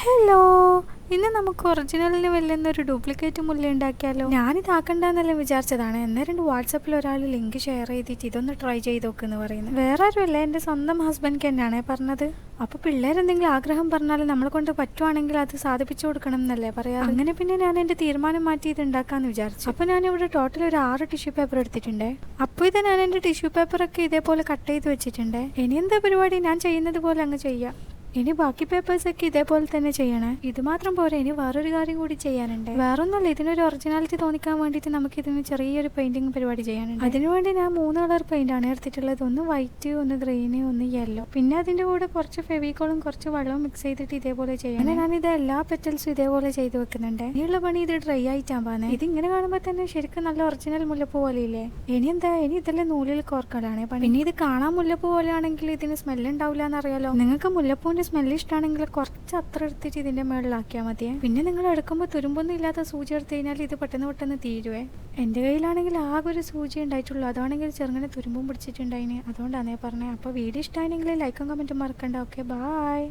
Hello ഇന്ന് നമുക്ക് ഒറിജിനലിന് വെല്ലുന്ന ഒരു ഡ്യൂപ്ലിക്കേറ്റ് മുല്ല ഉണ്ടാക്കിയാലോ? ഞാനിത് ആക്കണ്ടെന്നല്ല വിചാരിച്ചതാണ്. രണ്ട് വാട്സപ്പിൽ ഒരാൾ ലിങ്ക് ഷെയർ ചെയ്തിട്ട് ഇതൊന്ന് ട്രൈ ചെയ്ത് നോക്കെന്ന് പറയുന്നത് വേറെ ആരുമല്ല എന്റെ സ്വന്തം ഹസ്ബൻഡ് തന്നെയാണ് പറഞ്ഞത്. അപ്പോൾ പിള്ളേരെന്തെങ്കിലും ആഗ്രഹം പറഞ്ഞാൽ നമ്മളെ കൊണ്ട് പറ്റുവാണെങ്കിൽ അത് സാധിപ്പിച്ചു കൊടുക്കണം എന്നല്ലേ പറയാം അങ്ങനെ പിന്നെ ഞാൻ എന്റെ തീരുമാനം മാറ്റി ഇത് ഉണ്ടാക്കാന്ന് വിചാരിച്ചു. അപ്പോൾ ഞാൻ ഇവിടെ ടോട്ടൽ ഒരു ആറ് ടിഷ്യൂ പേപ്പർ എടുത്തിട്ടുണ്ട്. അപ്പോൾ ഇത് ഞാൻ എന്റെ ടിഷ്യൂ പേപ്പറൊക്കെ ഇതേപോലെ കട്ട് ചെയ്ത് വെച്ചിട്ടുണ്ട്. ഇനി എന്താ പരിപാടി? ഞാൻ ചെയ്യുന്നത് പോലെ അങ്ങ് ചെയ്യാം. ഇനി ബാക്കി പേപ്പേഴ്സ് ഒക്കെ ഇതേപോലെ തന്നെ ചെയ്യണേ. ഇത് മാത്രം പോരാ ഇനി വേറൊരു കാര്യം കൂടി ചെയ്യാനുണ്ട്. വേറൊന്നുമില്ല ഇതിനൊരു ഒറിജിനാലിറ്റി തോന്നിക്കാൻ വേണ്ടിയിട്ട് നമുക്ക് ഇതിന് ചെറിയൊരു പെയിന്റിംഗ് പരിപാടി ചെയ്യാനുണ്ട്. അതിനുവേണ്ടി ഞാൻ മൂന്ന് കളർ പെയിന്റ് ആണ് എടുത്തിട്ടുള്ളത്. ഒന്ന് വൈറ്റ് ഒന്ന് ഗ്രീൻ ഒന്ന് യെല്ലോ പിന്നെ അതിന്റെ കൂടെ കുറച്ച് ഫെവിക്കോളും കുറച്ച് വെള്ളവും മിക്സ് ചെയ്തിട്ട് ഇതേപോലെ ചെയ്യണം. ഞാൻ ഇത് എല്ലാ പെറ്റൽസും ഇതേപോലെ ചെയ്ത് വെക്കുന്നുണ്ട്. ഇനിയുള്ള പണി ഇത് ഡ്രൈ ആയിട്ടാൻ പോകുന്നത്. ഇത് ഇങ്ങനെ കാണുമ്പോൾ തന്നെ ശരിക്കും നല്ല ഒറിജിനൽ മുല്ലപ്പൂ പോലെയില്ലേ? ഇനി എന്താ ഇനി ഇതെല്ലാം നൂലിൽ കോർക്കലാണ് പിന്നെ ഇത് കാണാൻ മുല്ലപ്പൂ പോലെ ആണെങ്കിൽ ഇതിന് സ്മെല്ലുണ്ടാവില്ല എന്നറിയാലോ? നിങ്ങൾക്ക് മുല്ലപ്പൂവിന്റെ സ്മെല്ല് ഇഷ്ടമാണെങ്കിൽ കുറച്ച് അത്ര എടുത്തിട്ട് ഇതിന്റെ മുകളിലാക്കിയാൽ മതിയെ. പിന്നെ നിങ്ങൾ എടുക്കുമ്പോൾ തുരുമ്പൊന്നും ഇല്ലാത്ത സൂചി എടുത്തു കഴിഞ്ഞാൽ ഇത് പെട്ടെന്ന് പെട്ടെന്ന് തീരുവേ. എന്റെ കയ്യിലാണെങ്കിൽ ആകെ ഒരു സൂചി ഉണ്ടായിട്ടുള്ളൂ. അതാണെങ്കിൽ ചെറുങ്ങനെ തുരുമ്പും പിടിച്ചിട്ടുണ്ടായിന്. അതുകൊണ്ടാണ് പറഞ്ഞത് അപ്പോൾ വീഡിയോ ഇഷ്ടമായെങ്കിൽ ലൈക്കും കമന്റും മറക്കണ്ട. Okay bye